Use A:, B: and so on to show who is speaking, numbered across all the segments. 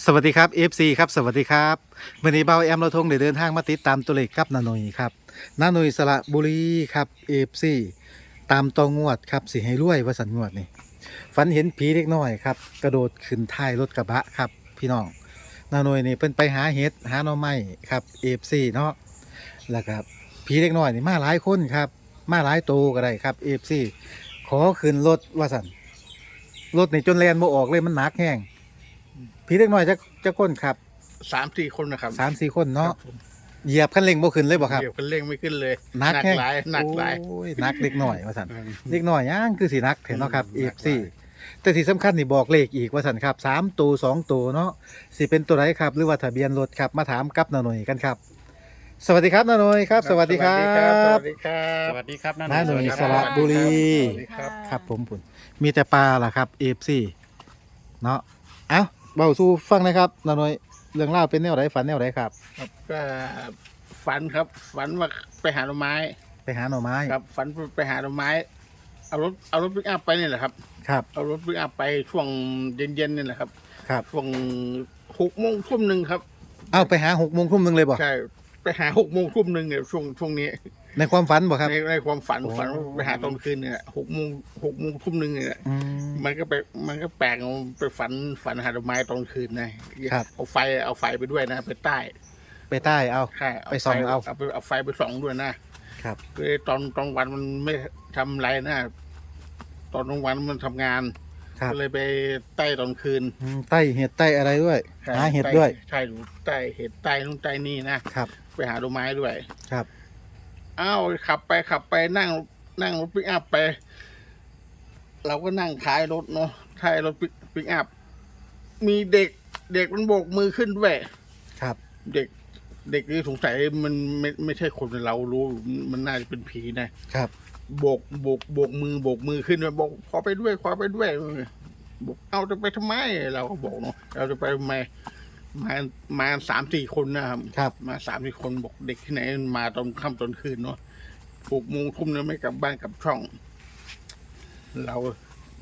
A: สวัสดีครับ FC ครับสวัสดีครับวันนี้เบาแอมเราทงได้เดินทางมาติดตามตัวเลขกับนาหน่ยครับนาหน่ยสระบุรีครับ FC ตามตองงวดครับสิให้รวยวสันงวดนี่ฝันเห็นผีเล็กน้อยครับกระโดดขึ้นท้ายรถกระบะครับพี่น้องนาหน่ยนี่เพิ่นไปหาเห็ดหาหน่อไม้ครับ FC เนาะแล้วก็ผีเล็กน้อยนี่มาหลายคนครับมาหลายโตวก็ได้ครับ FC ขอขึ้นรถวสันรถนี่จนแลนบ่ออกเลยมันหนักแห้ง ผีเล็กน้อยจะจะก้นครับ
B: สามสี่คนนะครับ
A: สามสี่คนเนาะ
B: ครับผม
A: เหยียบคันเร่งบ่ขึ้นเลยบ่ครับ
B: เดี๋ยวกันเร่งไม่ขึ้นเลย
A: หนักแห้ง
B: หลายหนักหลาย
A: โอ้ยหนักเล็กน้อยว่าสัน
B: อืม
A: เล็กน้อยย่างคือสีนักเห็นเนาะครับ
B: อื
A: เอ
B: ม
A: ฟซีแต่ที่สำคัญนี่บอกเลขอีกว่าสันครับสามตัวสองตัวเนาะสิเป็นตัวไหนครับ หรือว่าทะเบียนรถครับมาถามกับนาหน่ยกันครับ สวัสดีครับนาหน่ยครับ สวัสดีครั
B: ส
A: บ
B: วัสดีครับ
C: สวัสดีครับ
A: น้าหนุ่ย
C: สวัสดีค
A: สระบุรี
B: สวัสดีครับ
A: ครับผมผุนมีแต่ปลาล่ะครับเอฟซีเนาะเอ้า เบาสู้ฟังหนะครับนาหน่ยเรื่องเล่าวเป็นแนวไหนฝันแนวไหนครับ
B: ครับก็ฝันครับ ฝันว่าไปหาหน่อไม้
A: ไปหาหน่อไม้
B: ครับ ฝันไปหาหน่อไม้ เอารถเอารถปิกอัพไปนี่แหละครับ
A: ครับ
B: เอารถปิกอัพไปช่วงเย็นๆนี่แหละครับ
A: ครับ
B: ช่วงหกโมงทุ่มหนึ่งครับ
A: เอ้าไปหาหกโมงทุ่มหนึ่งเลยบ่
B: ใช่ ไปหาหกโมงทุ่มหนึ่งเนี่ยช่วงช่วงนี้
A: ในความฝันบ่ครับ
B: ในในความฝัน
A: โอ้
B: ฝันว่าไปหาตอนคืนเนี่ยหกโมงหกโมงทุ่มหนึ่งเนี่ย
A: อืม
B: มันก็ไปมันก็แปลกเอาไปฝันฝันหาดอกไม้ตอนคืนนะครับ เอาไฟเอาไฟไปด้วยนะ ไปใต้
A: ไปใต้เอา
B: ใช่
A: ไปส่อง
B: ฟ
A: เอา
B: เอาไปเอาไฟไปส่องด้วยนะครับ คือตอนตอนวันมันไม่ทำอะไรนะ ตอนกลางวันมันทำงาน
A: ครับ
B: ก็เลยไปใต้ตอนคืน
A: อืมใต้เห็ดใต้อะไรด้วย
B: ใช่
A: หาเห็ด
B: ใต้
A: ด้วย
B: ใช่อยู่ใต้เห็ดใต้นู่นใต้นี่นะครับ ไปหาดอกไม้ด้วย
A: ครับ
B: อ้าวขับไปขับไปนั่งนั่งรถปิกอัพไป เราก็นั่งท้ายรถเนาะท้ายรถปิกอัพมีเด็ก เด็กมันโบกมือขึ้นด้วย
A: ครับ
B: เด็ก เด็กนี่สงสัยมันไม่ไม่ใช่คนเรารู้มันน่าจะเป็นผีนะ ครับ โบกโบกโบกมือโบกมือขึ้นมาบอกขอไปด้วยขอไปด้วยบอกเอาจะไปทำไม เราก็บอกเนาะเราจะไปทำไมมามาสามสี่คนนะครับ
A: ครับ
B: มาสามสี่คนบอกเด็กที่ไหนมันมาตอนค่ำตอนคืนเนาะหกโมงทุ่มเนี่ยไม่กลับบ้านกลับช่อง เรา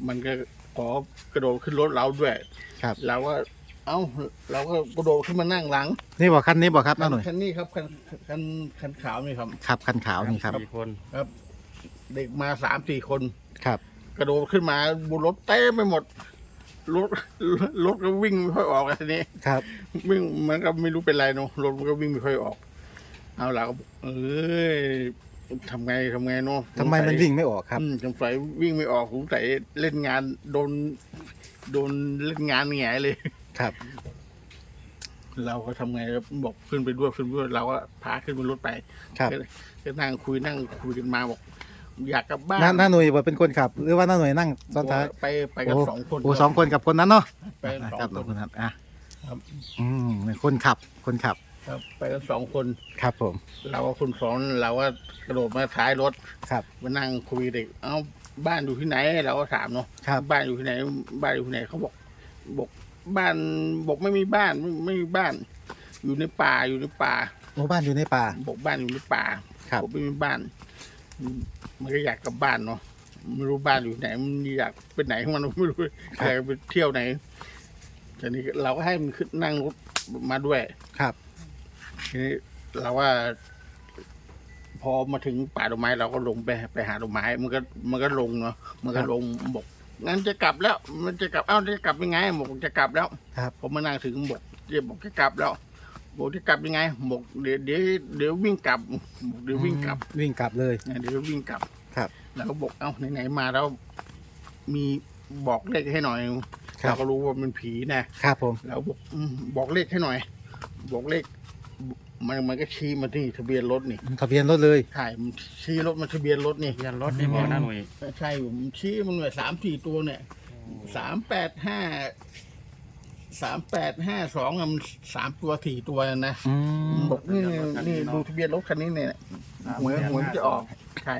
B: มันก็ขอกระโดดขึ้นรถเราด้วย
A: ครับ
B: เราก็เอ้า เราก็กระโดดขึ้นมานั่งหลัง
A: นี่บอกคันนี้บอกครับน้าหน่อย
B: คันนี้ครับคันคันคันขาวนี่ครับ
A: ครับคันขาวนี่ครับ
C: สี่คน
B: ครับ เด็กมาสามสี่คน
A: ครับ
B: กระโดดขึ้นมาบนรถเต้ไปหมด รถรถก็วิ่งไม่ค่อยออกอะทีนี้
A: ครับ
B: วิ่งมันก็ไม่รู้เป็นไรเนาะรถมันก็วิ่งไม่ค่อยออก เอาเราก็บอกเอ้ยทำไงทำไงเนาะ
A: ทำไมมันวิ่งไม่ออกครับ
B: อืมสงสัยวิ่งไม่ออกสงสัยเล่นงานโดน โดนเล่นงานแหงายเลย
A: ครับ
B: เราก็ทำไงครับบอกขึ้นไปด้วยขึ้นไปด้วยเราก็พาขึ้นบนรถไป
A: ครับ
B: ก็ก็นั่งคุยนั่งคุยกันมาบอก อยากกลับบ้าน
A: น้าน้าหน่วยบอกเป็นคนขับ หรือว่าน้าหน่วยนั่งตอนท้าย
B: ไปไปกันสองคน
A: โอ้สองคนกับคนนั้นเนาะ
B: ไปกันสอง
A: ครับ
B: คน
A: คนนั้นอะ
B: ครับ
A: อืมคนขับคนขับ
B: ครับไปกันสองคน
A: ครับผม
B: เราก็คนสองเราก็กระโดดมาท้ายรถ
A: ครับ
B: มานั่งคุยเด็กเอ้าบ้านอยู่ที่ไหน เราก็ถามเนาะ
A: ครับ
B: บ้านอยู่ที่ไหน บ้านอยู่ที่ไหนเขาบอกบอกบ้านบอกไม่มีบ้านไม่ไม่มีบ้าน อยู่ในป่าอยู่ในป่า
A: หมู่บ้านอยู่ในป่า
B: บอกบ้านอยู่ในป่า
A: ครับ
B: ผมไม่มีบ้าน มันก็อยากกลับบ้านเนาะไม่รู้บ้านอยู่ไหนมันอยากไปไหนของมันไม่รู้อยากไปเที่ยวไหนทีนี้เราก็ให้มันขึ้นนั่งรถมาด้วย
A: ครับ
B: ทีนี้เราว่า พอมาถึงป่าดอกไม้เราก็ลงไปไปหาดอกไม้ มันก็มันก็ลงเนาะมันก็ลงบอกงั้นจะกลับแล้ว มันจะกลับเอ้าจะกลับยังไงบอกจะกลับแล้ว
A: ครับ
B: ผมมานั่งถึงบอกเรียบอกจะกลับแล้ว บอกจะกลับยังไงบอกเดี๋ยวเดี๋ยวเดี๋ยววิ่งกลับบอกเดี๋ยววิ่งกลับ
A: วิ่งกลับเลย
B: เดี๋ยววิ่งกลับ
A: ครับ
B: แล้วก็บอกเอ้าไหนๆมาแล้วมีบอกเลขให้หน่อย
A: ครั
B: เรา
A: บ
B: ก็รู้ว่ามันผีนะครับ
A: ผม
B: แล้วบอกอืมบอกเลขให้หน่อย บอกเลข มันมันก็ชี้มาที่ทะเบียนรถนี่
A: ทะเบียนรถเลย
B: ใช่มันชี้รถมาทะเบียนรถนี่
C: ทะเบียนรถนี่บอกน้าหนุ่ย
B: ใช่ผมชี้มันหน่วยสามสี่ตัวเนี่ยสามแปดห้า สามแปดห้าสองมันสามตัวสี่ตัวนะ
A: อืม
B: บอกนี่นี่ดูทะเบียนรถคันนี้เนี่ยหวยหวยมันจะออกใช่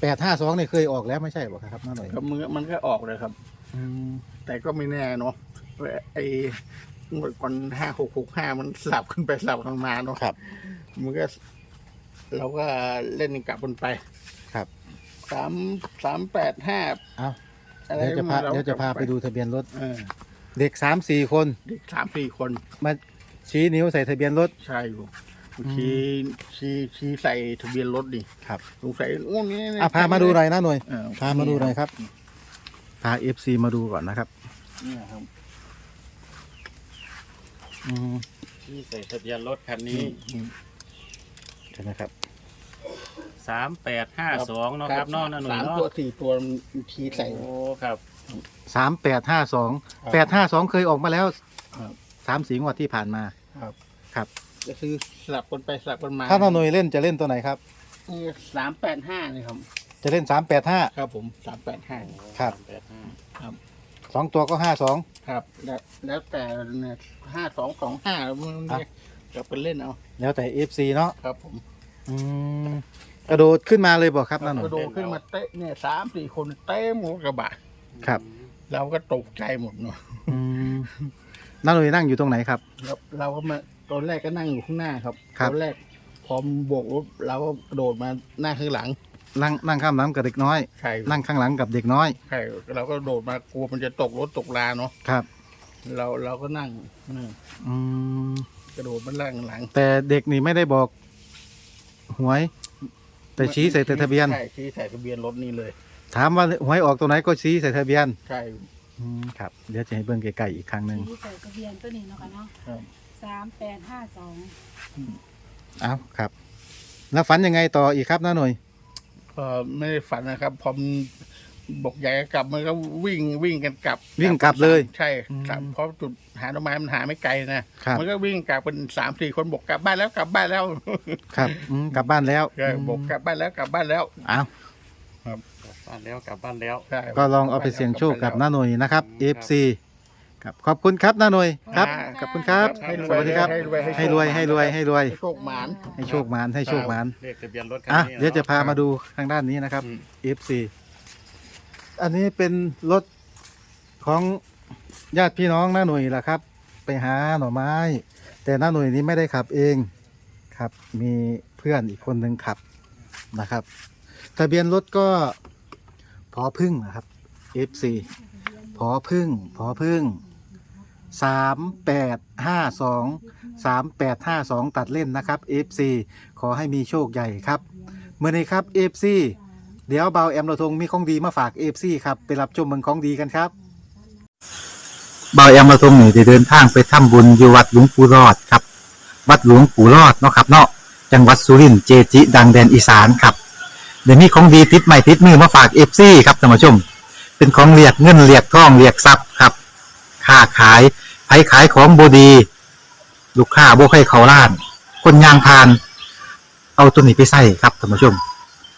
A: แปดห้าสองนี่เคยออกแล้วไม่ใช่บอกครับน้าหน่อย
B: ก็มันก็มันก็ออกเลยครับ
A: อืม
B: แต่ก็ไม่แน่เนาะไอ้งวดก่อนห้าหกหกห้ามันสลับขึ้นไปสลับกันมาเนาะ
A: ครับ
B: มันก็ เราก็เล่นกลับมันไป
A: ครับ
B: สามสามแปดห้า
A: เอา
B: อะไร
A: เดี๋ยวจะพา
B: มร
A: เดี๋ยวจะพาไป
B: กลับ
A: ดูทะเบียนรถ
B: เออ
A: เด็กสามสี่คน
B: เด็กสามสี่คน
A: มาชี้นิ้วใส่ทะเบียนรถ
B: ใช่อยู่ชี้ชี้ชี้ใส่ทะเบียนรถดิ
A: ครับ
B: สงสัยโอ้นี่
A: อะพามาดูหน่อยนะหน่วย
B: เออ
A: พามาดูหน่อยครับพาเอฟซีมาดูก่อนนะครับ
B: เนี่ยครับ
A: อืม
C: ที่ใส่ทะเบียนรถคันนี้
A: ใช่ไหมครับ
C: สามแปดห้าสองเนาะครับเนอกนั่นหน่อย
B: สาม
C: เนาะ
B: ตัวสี่ตัวมันชี้ใส่
C: โอ้ครับ
A: สามแปดห้าสอง
B: ครับ
A: แปดห้าสองเคยออกมาแล้ว
B: ครับ
A: สามสีงวดที่ผ่านมา
B: ครับ
A: ครับ
B: จะซื้อสลับกันไปสลับกันมา
A: ถ้าน้าหน่วยเล่นจะเล่นตัวไหนครับ
B: สามแปดห้านี่ครับ
A: จะเล่นสามแปดห้า
B: ครับผมสามแปดห้า
A: ครับ
C: แปดห้า
A: สองตัวก็ห้าสอง
B: ครับ แล้วแล้วแต่เนี่ยห้าสองสองห้ามัน
A: ครับ
B: จะเป็นเล่นเอา
A: แล้วแต่เอฟซีเนาะ
B: ครับผม
A: อืม กระโดดขึ้นมาเลยบอกครับน้าหน่
B: ก
A: วย
B: ระโดดขึ้นมาเตะเนี่ยสามสี่คนเต็มรถกระบะ
A: ครับ
B: เราก็ตกใจหมดเนาะ
A: อืมน้าหน่วยนั่งอยู่ตรงไหนครับ
B: แล้วเราก็มาตอนแรกก็นั่งอยู่ข้างหน้าครับ
A: ครับ
B: ตอนแรกพอมนโบกรถเราก็กระโดดมาหน้าข้างหลัง
A: นั่งนั่งข้ามน้ำกับเด็กน้อย
B: ใช่
A: นั่งข้างหลังกับเด็กน้อย
B: ใช่เราก็โดดมากลัวมันจะตกรถตกลาเนาะ
A: ครับ
B: เราเราก็นั่งนั่ง
A: อืม
B: กระโดดมาล่างหลัง
A: แต่เด็กนี่ไม่ได้บอก หวย แต่ชี้ใส่แต่ทะเบียน
B: ใช่ชี้ใส่ทะเบียนรถนี่เลย
A: ถามว่าหวยออกตัวไหนก็ชี้ใส่ทะเบียน
B: ใช่
A: อืมครับเดี๋ยวจะให้เบิ่งไกลๆอีกครั้งหนึ่ง
D: ที่ใส่ทะเบียนตัวนี้เนาะค่ะเนาะ
B: ครับ
D: สามแปดห้าสอง
A: เอาครับ แล้วฝันยังไงต่ออีกครับน้าหน่ย
B: ก็ไม่ได้ฝันนะครับพอมน บอกอยากจะกลับมันก็วิ่งวิ่งกันกลับ
A: วิ่งกลับเลย
B: ใช่
A: อืม
B: ครับเพราะจุดหาต้นไม้มันหาไม่ไกลนะครับมันก็วิ่งกลับเป็นสามสี่คนบอกกลับบ้านแล้วกลับบ้านแล้ว
A: ครับอืมกลับบ้านแล้ว
B: ใช่บอกกลับบ้านแล้วกลับบ้านแล้ว
A: เอา
C: กลับบ้านแล้วกลับบ้านแล้ว
B: ใช่
A: ก็ลองเอาไปเสี่ยงโชคกับ
B: ลับ้
A: น้าหน่ยนะครับ
C: ครับ
A: FC ครับขอบคุณครับน้าหน่ยครับ
B: อ่า
A: ขอบคุณครับ
B: ให้รวย
A: สวัสดีครับ
B: ให้รวย
A: ให้รวยให้รวยให้รวย
B: ให้โชคหมาน
A: ให้โชคหมานให้โชคหมาน
C: เลขทะเบียนรถคัน
A: อะ
C: นี้
A: เดี๋ยวจะ
C: นา
A: พามาดูทางด้านนี้นะครับ
C: อืม
A: FC อันนี้เป็นรถของญาติพี่น้องน้าหน่ยล่ะครับ ไปหาหน่อไม้ แต่น้าหน่ยนี้ไม่ได้ขับเองครับ มีเพื่อนอีกคนหนึ่งขับนะครับ ทะเบียนรถก็พอพึ่งนะครับ FC พอพึ่งพอพึ่งสามแปดห้าสองสามแปดห้าสองตัดเล่นนะครับ FC ขอให้มีโชคใหญ่ครับเมื่อนี้ครับ FC เดี๋ยวเบาแอมระทงมีของดีมาฝาก FC ครับไปรับชมเมืองของดีกันครับเบาแอมระทงนี่ได้เดินทางไปทำบุญอยู่วัดหลวงปู่รอดครับ วัดหลวงปู่รอดเนาะครับเนาะจังหวัดสุรินทร์เจจิ ดังแดนอีสานครับ เดี๋ยวนี้ของดีติดใหม่ติดมือมาฝากเอฟซีครับท่านผู้ชม เป็นของเรียกเงินเรียกทองเรียกทรัพย์ครับค้าขายไผขายของบดี ลูกค้าบ่ให้เขาล้าน คนยางพาน เอาตัวนี้ไปใส่ครับท่านผู้ชม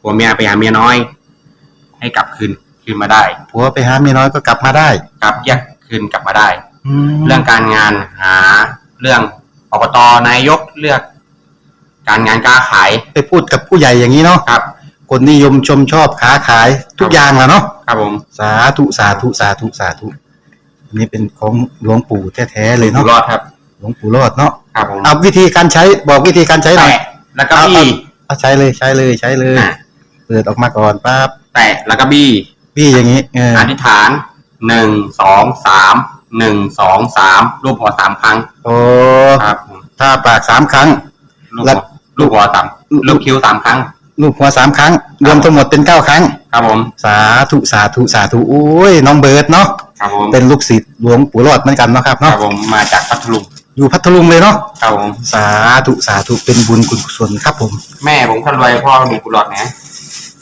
E: ผัวเมียไปหาเมียน้อย ให้กลับคืนคืนมาได้
A: ผัวไปหาเมียน้อยก็กลับมาได้
E: กลับแยกคืนกลับมาได้
A: แล้
E: เรื่
A: ว
E: องการงานหาเรื่องอบตนายกเลือก การงานการขาย
A: ไปพูดกับผู้ใหญ่อย่างนี้เนาะ
E: ครับ
A: คนนิยมชมชอบค้าขายทุกอย่างแหล้วเนาะ
E: ครับผม
A: สาธุสาธุสาธุสาธุอันนี้เป็นของหลวงปู่แท้ๆเลย
E: อยู่
A: เนาะ
E: รอดครับ
A: หลวงปู่รอดเนาะ
E: ครับผม
A: เอาวิธีการใช้บอกวิธีการใช้หน่อย
E: แตะแล้วก็บี้
A: เอาใช้เลยใช้เลยใช้เลย
E: อะ
A: เปิดออกมาก่อนปั๊บ
E: แตะแล้วก็บี้
A: พี่อย่างนี้เออ
E: อธิษฐานหนึ่งสองสามหนึ่งสองสามรูปหัวสามครั้ง
A: โอ้
E: ครับผม
A: ถ้าปากสามครั้ง
E: ลูก
A: แล้
E: หั
A: ว
E: วลูกหัวสามลูกคิ้วสามครั้ง
A: ลูกหัวสามครั้ง รวมทั้งหมดเป็นเก้าครั้ง
E: ครับผม
A: สาธุสาธุสาธุโอ้ยน้องเบิร์ดเนาะ
E: ครับผม
A: เป็นลูกศิษย์หลวงปู่รอดเหมือนกันเนาะครับ
E: ครั
A: เนาะ
E: บผมมาจากพัทลุง
A: อยู่พัทลุงเลยเนาะ
E: ครับผม
A: สาธุสาธุเป็นบุญคุณกุศลครับผม
E: แม่ผมคนรวยพ่อมีกุหลาบนะ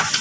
E: บ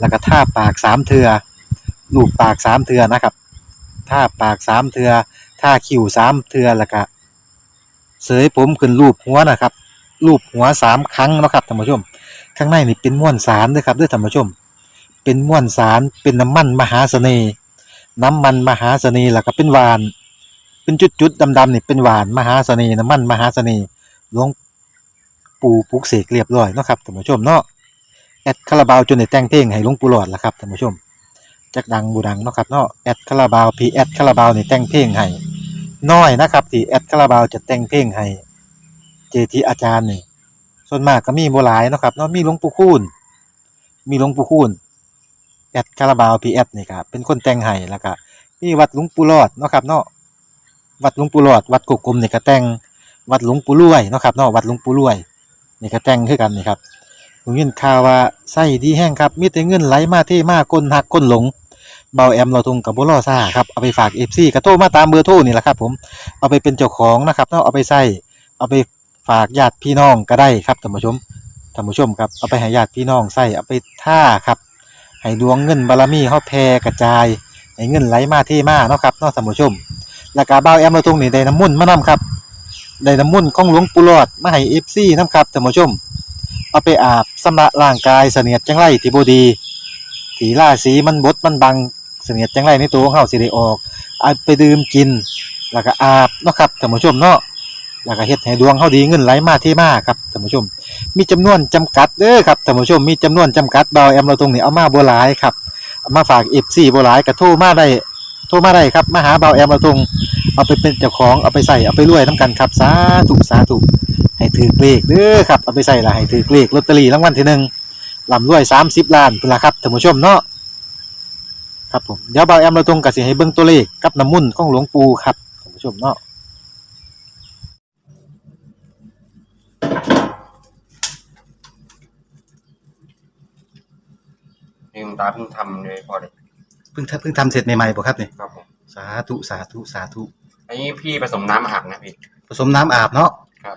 A: แล้วก็ท่าปากสามเทือลูบปากสามเทือนะครับท่าปากสามเทือท่าคิ้วสามเทือแล้วก็เสยผมขึ้นรูปหัวนะครับรูปหัวสามครั้งนะครับท่านผู้ชม ข้างในนี่เป็นม้วนสารด้วยครับด้วยท่านผู้ชม เป็นม้วนสารเป็นน้ำมันมหาเสน่ห์น้ำมันมหาเสน่ห์แล้วก็เป็นหวาน เป็นจุดๆดำๆนี่เป็นหวานมหาเสน่ห์น้ำมันมหาเสน่ห์หลวงปู่ปลุกเสกเรียบร้อยนะครับท่านผู้ชมเนาะ แอดคาราบาวจนได้แต่งเพลงให้หลวงปู่หลอดละครับท่านผู้ชมจักดังบูดังเนาะครับเนาะแอดคาราบาวพีแอดคาราบาวนี่แต่งเพลงให้น้อยนะครับที่แอดคาราบาวจะแต่งเพลงให้เจทีอาจารย์นี่ส่วนมากก็มีโบ่หลายเนาะครับเนาะมีหลวงปู่คูณมีหลวงปู่คูณแอดคาราบาวพีแอดนี่ครับเป็นคนแต่งให้แล้วก็มีวัดหลวงปู่รอดเนาะครับเนาะวัดหลวงปู่รอด วัดกุกกลมนี่ก็แต่งวัดหลวงปู่รวยเนาะครับเนาะวัดหลวงปู่รวยนี่ก็แต่งคือกันนี่ครับ ผมยินข่าวว่าไส้ดีแห้งครับมีแต่เงินไหลมาเทมาคนหักคนหลงเบาแอมเราทุงกับบ่รอซ่าครับเอาไปฝาก FC ก็โทรมาตามเบอร์โทรนี่แหละครับผมเอาไปเป็นเจ้าของนะครับเนาะเอาไปใส่เอาไปฝากญาติพี่น้องก็ได้ครับท่านผู้ชมท่านผู้ชมครับเอาไปให้ญาติพี่น้องใส่เอาไปท่าครับให้ดวงเงินบารมีเฮาแผ่กระจายให้เงินไหลมาเท่มาเนาะครับเนาะท่านผู้ชมแล้วก็บ่าแอมเราตรงนี้ได้น้ำมุ่นมานํครับได้น้ำมุ่นของหลวงปู่หลอดมาให้ FC นํครับท่านผู้ชม เอาไปอาบสำระร่างกายเสนียดจังไรที่บดีสีราสีมันบดมันบังเสนียดจังไรในตัวของเฮาสิได้ออกเอาไปดื่มกิน แล้วก็อาบเนาะครับท่านผู้ชมเนาะแล้วก็เฮ็ดให้ดวงเฮาดีเงินไหลมาเที่มาครับท่านผู้ชม มีจำนวนจำกัดเด้อครับท่านผู้ชมมีจำนวนจำกัดบาแอมเราตรงนี้เอามาบ่หลายครับามาฝาก FC บ่หลายก็โทรมาได้โทรมาได้ครับมาหาเบาแอมเอาตรงเอาไปเป็นเจ้าของเอาไปใส่เอาไปรวยน้ำกันครับสาธุสาธุ ให้ถือเลขเด้อครับเอาไปใส่ละให้ถือเลขลอตเตอรี่รางวัลที่หนึ่งลำรวย30ล้านพุ่นละครับท่านผู้ชมเนาะครับผมเดี๋ยวเบาแอมเราตรงก็สิให้เบิ่งตัวเลขกับน้ำมุ่นต์ของหลวงปู่ครับท่านผู้ชมเนาะ
E: นี่คุณตาเพิ่งทำเลยพอเลย
A: เพิ่งทำเพิ่งทำเสร็จใหม่ๆบ่ครับนี่
E: ครับผม
A: สาธุสาธุสาธุ
E: อันนี้พี่ผสมน้ำอาบนะพี่
A: ผสมน้ำอาบเนาะ
E: ครับ